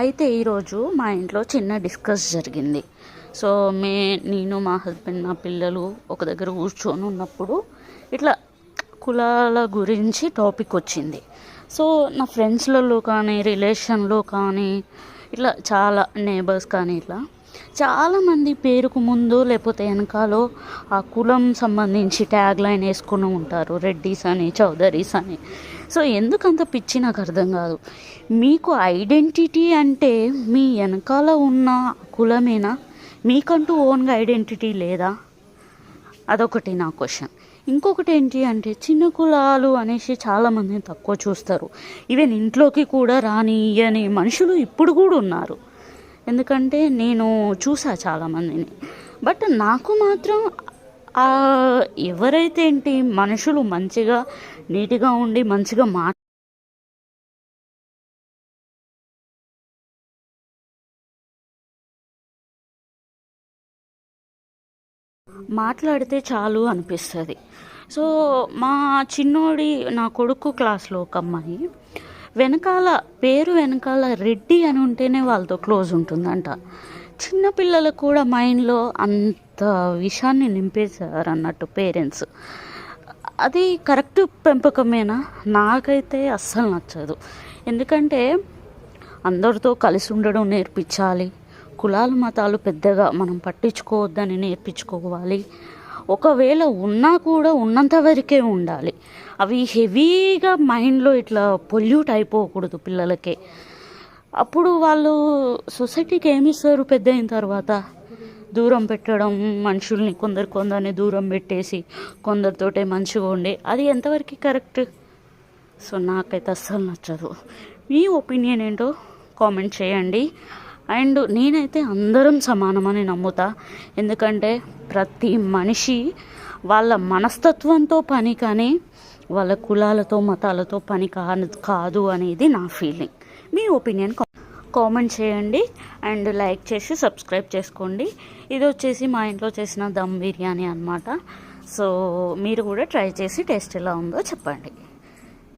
అయితే ఈరోజు మా ఇంట్లో చిన్న డిస్కస్ జరిగింది. సో మే నేను మా హస్బెండ్ నా పిల్లలు ఒక దగ్గర కూర్చొని ఉన్నప్పుడు ఇట్లా కులాల గురించి టాపిక్ వచ్చింది. సో నా ఫ్రెండ్స్లలో కానీ రిలేషన్లో కానీ ఇట్లా చాలా నేబర్స్ కానీ ఇట్లా చాలామంది పేరుకు ముందు లేకపోతే వెనకాలో ఆ కులం సంబంధించి ట్యాగ్ లైన్ వేసుకుని ఉంటారు. రెడ్డిస్ అని చౌదరీస్ అని. సో ఎందుకంత పిచ్చి నాకు అర్థం కాదు. మీకు ఐడెంటిటీ అంటే మీ వెనకాల ఉన్న కులమేనా? మీకంటూ ఓన్గా ఐడెంటిటీ లేదా? అదొకటి నా క్వశ్చన్. ఇంకొకటి ఏంటి అంటే చిన్న కులాలు అనేసి చాలామందిని తక్కువ చూస్తారు. ఈవెన్ ఇంట్లోకి కూడా రానియని మనుషులు ఇప్పుడు కూడా ఉన్నారు. ఎందుకంటే నేను చూసా చాలామందిని. బట్ నాకు మాత్రం ఎవరైతే ఏంటి మనుషులు మంచిగా నీట్గా ఉండి మంచిగా మా మాట్లాడితే చాలు అనిపిస్తుంది. సో మా చిన్నోడి నా కొడుకు క్లాస్లో ఒక అమ్మాయి వెనకాల పేరు వెనకాల రెడ్డి అని ఉంటేనే వాళ్ళతో క్లోజ్ ఉంటుందంట. చిన్నపిల్లలకు కూడా మైండ్లో అంత విషయాన్ని నింపేశారు అన్నట్టు పేరెంట్స్. అది కరెక్ట్ పెంపకమేనా? నాకైతే అస్సలు నచ్చదు. ఎందుకంటే అందరితో కలిసి ఉండడం నేర్పించాలి. కులాల మతాలు పెద్దగా మనం పట్టించుకోవద్దని నేర్పించుకోవాలి. ఒకవేళ ఉన్నా కూడా ఉన్నంత వరకే ఉండాలి. అవి హెవీగా మైండ్లో ఇట్లా పొల్యూట్ అయిపోకూడదు పిల్లలకి. అప్పుడు వాళ్ళు సొసైటీకి ఏమి ఇస్తారు పెద్ద అయిన తర్వాత? దూరం పెట్టడం మనుషుల్ని కొందరు కొందరిని దూరం పెట్టేసి కొందరితోటే మంచిగా ఉండి. అది ఎంతవరకు కరెక్ట్? సో నాకైతే అస్సలు నచ్చదు. మీ ఒపీనియన్ ఏంటో కామెంట్ చేయండి. అండ్ నేనైతే అందరం సమానమని నమ్ముతా. ఎందుకంటే ప్రతి మనిషి వాళ్ళ మనస్తత్వంతో పని కానీ వాళ్ళ కులాలతో మతాలతో పని కాదు కాదు అనేది నా ఫీలింగ్. మీ ఒపీనియన్ కామెంట్ చేయండి అండ్ లైక్ చేసి సబ్స్క్రైబ్ చేసుకోండి. ఇది వచ్చేసి మా ఇంట్లో చేసిన దమ్ బిర్యానీ అనమాట సో మీరు కూడా ట్రై చేసి టేస్ట్ ఎలా ఉందో చెప్పండి.